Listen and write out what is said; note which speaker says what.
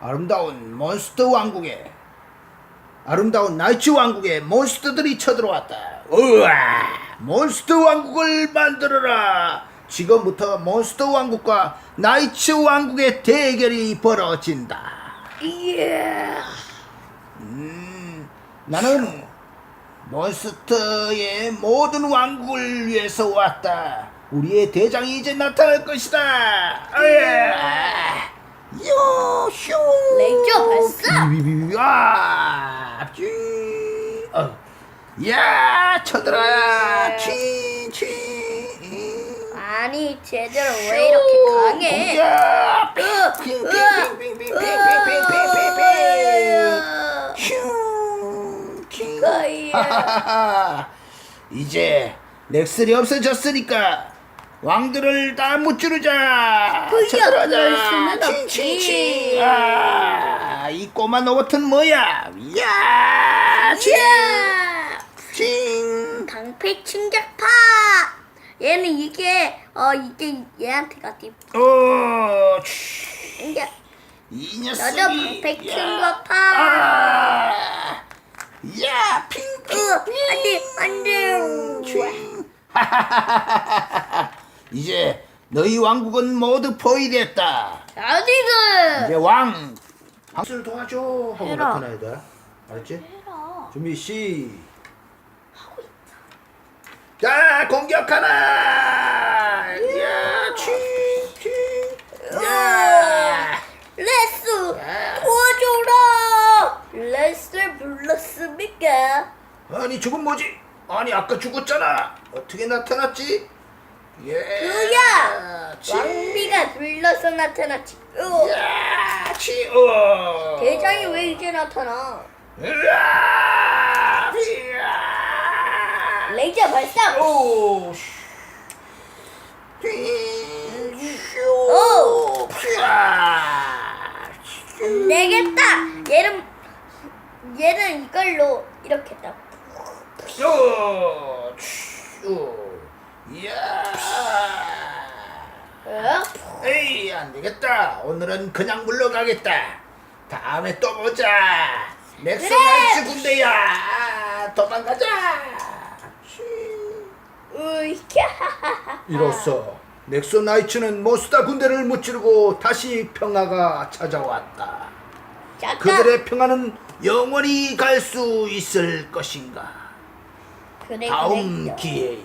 Speaker 1: 아름다운 몬스터 왕국에 아름다운 나이츠 왕국에 몬스터들이 쳐들어왔다. 우와! 몬스터 왕국을 만들어라. 지금부터 몬스터 왕국과 나이츠 왕국의 대결이 벌어진다.
Speaker 2: 예.
Speaker 1: 음, 나는 몬스터의 모든 왕국을 위해서 왔다. 우리의 대장이 이제 나타날 것이다. 아야! 요쇼!
Speaker 2: 레이저 발사!
Speaker 1: 비비비비와 야 쳐들어 치치
Speaker 2: 아니 제대로 왜 이렇게 강해 야
Speaker 1: 이제 렉슬이 없어졌으니까 왕들을 다 무찌르자.
Speaker 2: 그야,
Speaker 1: 쳐들어가자.
Speaker 2: 그럴 수는
Speaker 1: 칭,
Speaker 2: 없지.
Speaker 1: 아, 이 꼬마 로봇은 뭐야? 야, 칭,
Speaker 2: 야!
Speaker 1: 칭.
Speaker 2: 방패 충격파. 얘는 이게 어 이게 얘한테 같이
Speaker 1: 어. 이 녀석이.
Speaker 2: 너도 방패
Speaker 1: 야.
Speaker 2: 충격파.
Speaker 1: 아, 야, 핑크.
Speaker 2: 으, 안돼 안돼.
Speaker 1: 이제 너희 왕국은 모두 포위됐다. 이제 왕 박수를 도와줘 하고
Speaker 2: 해라.
Speaker 1: 나타나야 돼. 알았지?
Speaker 2: 해라.
Speaker 1: 준비 시. 자 공격하라. 야, 치, 치. 야.
Speaker 2: 레스
Speaker 1: 야.
Speaker 2: 도와줘라. 레스 불렀습니까?
Speaker 1: 아니 저건 뭐지? 아니 아까 죽었잖아. 어떻게 나타났지? 예.
Speaker 2: 그야
Speaker 1: 치.
Speaker 2: 왕비가 불러서 나타났지. 으,
Speaker 1: 야, 치. 어.
Speaker 2: 대장이 왜 이제 나타나?
Speaker 1: 으아! 으아!
Speaker 2: 레이저 발사.
Speaker 1: 오!
Speaker 2: 오! 되겠다. 얘는 얘는 이걸로 이렇게 딱.
Speaker 1: 퓨! 퓨! 이야!
Speaker 2: 어?
Speaker 1: 에이, 안 되겠다. 오늘은 그냥 물러가겠다. 다음에 또 보자. 넥슨
Speaker 2: 그래!
Speaker 1: 나이츠 군대야. 도망가자. 이로써 넥슨 나이츠는 모스다 군대를 무찌르고 다시 평화가 찾아왔다.
Speaker 2: 잠깐.
Speaker 1: 그들의 평화는 영원히 갈 수 있을 것인가?
Speaker 2: 그래,
Speaker 1: 다음
Speaker 2: 그래.
Speaker 1: 기회에